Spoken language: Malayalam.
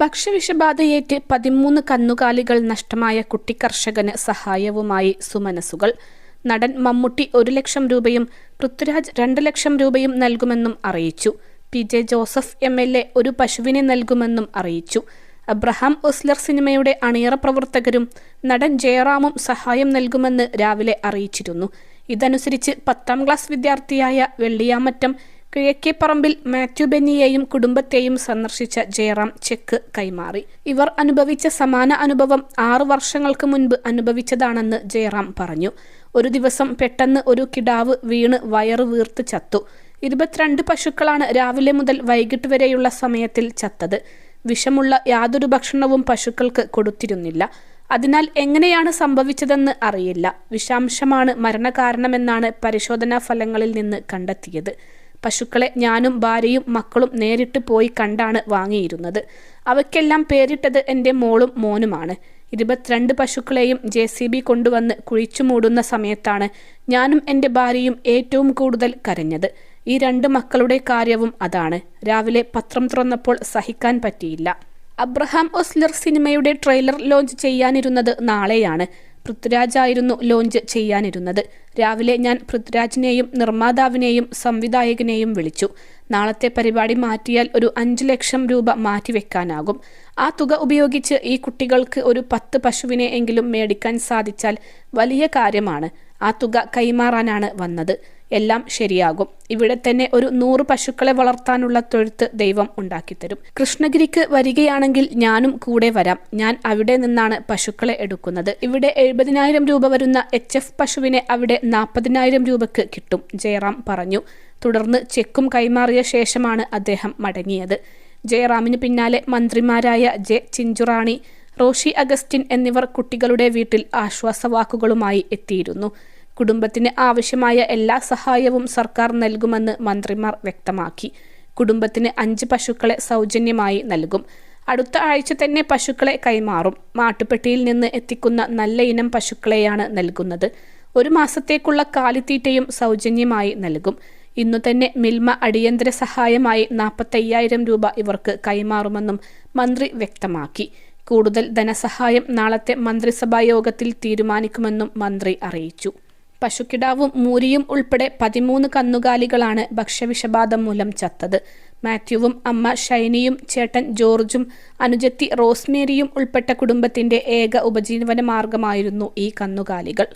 ഭക്ഷ്യവിഷബാധയേറ്റ് പതിമൂന്ന് കന്നുകാലികൾ നഷ്ടമായ കുട്ടിക്കർഷകന് സഹായവുമായി സുമനസുകൾ. നടൻ മമ്മൂട്ടി ഒരു ലക്ഷം രൂപയും പൃഥ്വിരാജ് രണ്ട് ലക്ഷം രൂപയും നൽകുമെന്നും അറിയിച്ചു. P J Joseph M L A ഒരു പശുവിനെ നൽകുമെന്നും അറിയിച്ചു. അബ്രഹാം ഒസ്ലർ സിനിമയുടെ അണിയറ പ്രവർത്തകരും നടൻ ജയറാമും സഹായം നൽകുമെന്ന് രാവിലെ അറിയിച്ചിരുന്നു. ഇതനുസരിച്ച് പത്താം ക്ലാസ് വിദ്യാർത്ഥിയായ വെള്ളിയാമറ്റം കിഴക്കേപ്പറമ്പിൽ മാത്യു ബെന്നിയെയും കുടുംബത്തെയും സന്ദർശിച്ച ജയറാം ചെക്ക് കൈമാറി. ഇവർ അനുഭവിച്ച സമാന അനുഭവം ആറു വർഷങ്ങൾക്ക് മുൻപ് അനുഭവിച്ചതാണെന്ന് ജയറാം പറഞ്ഞു. ഒരു ദിവസം പെട്ടെന്ന് ഒരു കിടാവ് വീണ് വയറ് വീർത്ത് ചത്തു. ഇരുപത്തിരണ്ട് പശുക്കളാണ് രാവിലെ മുതൽ വൈകിട്ട് വരെയുള്ള സമയത്തിൽ ചത്തത്. വിഷമുള്ള യാതൊരു ഭക്ഷണവും പശുക്കൾക്ക് കൊടുത്തിരുന്നില്ല. അതിനാൽ എങ്ങനെയാണ് സംഭവിച്ചതെന്ന് അറിയില്ല. വിഷാംശമാണ് മരണകാരണമെന്നാണ് പരിശോധനാ ഫലങ്ങളിൽ നിന്ന് കണ്ടെത്തിയത്. പശുക്കളെ ഞാനും ഭാര്യയും മക്കളും നേരിട്ട് പോയി കണ്ടാണ് വാങ്ങിയിരുന്നത്. അവയ്ക്കെല്ലാം പേരിട്ടത് എന്റെ മോളും മോനുമാണ്. ഇരുപത്തിരണ്ട് പശുക്കളെയും ജെ സി ബി കൊണ്ടുവന്ന് കുഴിച്ചു മൂടുന്ന സമയത്താണ് ഞാനും എന്റെ ഭാര്യയും ഏറ്റവും കൂടുതൽ കരഞ്ഞത്. ഈ രണ്ട് മക്കളുടെ കാര്യവും അതാണ്. രാവിലെ പത്രം തുറന്നപ്പോൾ സഹിക്കാൻ പറ്റിയില്ല. അബ്രഹാം ഒസ്ലർ സിനിമയുടെ ട്രെയിലർ ലോഞ്ച് ചെയ്യാനിരുന്നത് നാളെയാണ്. പൃഥ്വിരാജായിരുന്നു ലോഞ്ച് ചെയ്യാനിരുന്നത്. രാവിലെ ഞാൻ പൃഥ്വിരാജിനെയും നിർമ്മാതാവിനെയും സംവിധായകനെയും വിളിച്ചു. നാളത്തെ പരിപാടി മാറ്റിയാൽ ഒരു അഞ്ച് ലക്ഷം രൂപ മാറ്റിവെക്കാനാകും. ആ തുക ഉപയോഗിച്ച് ഈ കുട്ടികൾക്ക് ഒരു പത്ത് പശുവിനെ എങ്കിലും മേടിക്കാൻ സാധിച്ചാൽ വലിയ കാര്യമാണ്. ആ തുക കൈമാറാനാണ് വന്നത്. എല്ലാം ശരിയാകും. ഇവിടെ തന്നെ ഒരു നൂറ് പശുക്കളെ വളർത്താനുള്ള തൊഴുത്ത് ദൈവം ഉണ്ടാക്കിത്തരും. കൃഷ്ണഗിരിക്ക് വരികയാണെങ്കിൽ ഞാനും കൂടെ വരാം. ഞാൻ അവിടെ നിന്നാണ് പശുക്കളെ എടുക്കുന്നത്. ഇവിടെ എഴുപതിനായിരം രൂപ വരുന്ന എച്ച് എഫ് പശുവിനെ അവിടെ നാൽപ്പതിനായിരം രൂപയ്ക്ക് കിട്ടും ജയറാം പറഞ്ഞു. തുടർന്ന് ചെക്കും കൈമാറിയ ശേഷമാണ് അദ്ദേഹം മടങ്ങിയത്. ജയറാമിന് പിന്നാലെ മന്ത്രിമാരായ ജെ ചിഞ്ചുറാണി റോഷി അഗസ്റ്റിൻ എന്നിവർ കുട്ടികളുടെ വീട്ടിൽ ആശ്വാസവാക്കുകളുമായി എത്തിയിരുന്നു. കുടുംബത്തിന് ആവശ്യമായ എല്ലാ സഹായവും സർക്കാർ നൽകുമെന്ന് മന്ത്രിമാർ വ്യക്തമാക്കി. കുടുംബത്തിന് അഞ്ച് പശുക്കളെ സൗജന്യമായി നൽകും. അടുത്ത ആഴ്ച തന്നെ പശുക്കളെ കൈമാറും. മാട്ടുപെട്ടിയിൽ നിന്ന് എത്തിക്കുന്ന നല്ല ഇനം പശുക്കളെയാണ് നൽകുന്നത്. ഒരു മാസത്തേക്കുള്ള കാലിത്തീറ്റയും സൗജന്യമായി നൽകും. ഇന്നു തന്നെ മിൽമ അടിയന്തര സഹായമായി നാൽപ്പത്തയ്യായിരം രൂപ ഇവർക്ക് കൈമാറുമെന്നും മന്ത്രി വ്യക്തമാക്കി. കൂടുതൽ ധനസഹായം നാളത്തെ മന്ത്രിസഭാ യോഗത്തിൽ തീരുമാനിക്കുമെന്നും മന്ത്രി അറിയിച്ചു. പശുക്കിടാവും മൂരിയും ഉൾപ്പെടെ പതിമൂന്ന് കന്നുകാലികളാണ് ഭക്ഷ്യവിഷബാധ മൂലം ചത്തത്. മാത്യുവും അമ്മ ഷൈനിയും ചേട്ടൻ ജോർജും അനുജത്തി റോസ്മേരിയും ഉൾപ്പെട്ട കുടുംബത്തിന്റെ ഏക ഉപജീവന മാർഗമായിരുന്നു ഈ കന്നുകാലികൾ.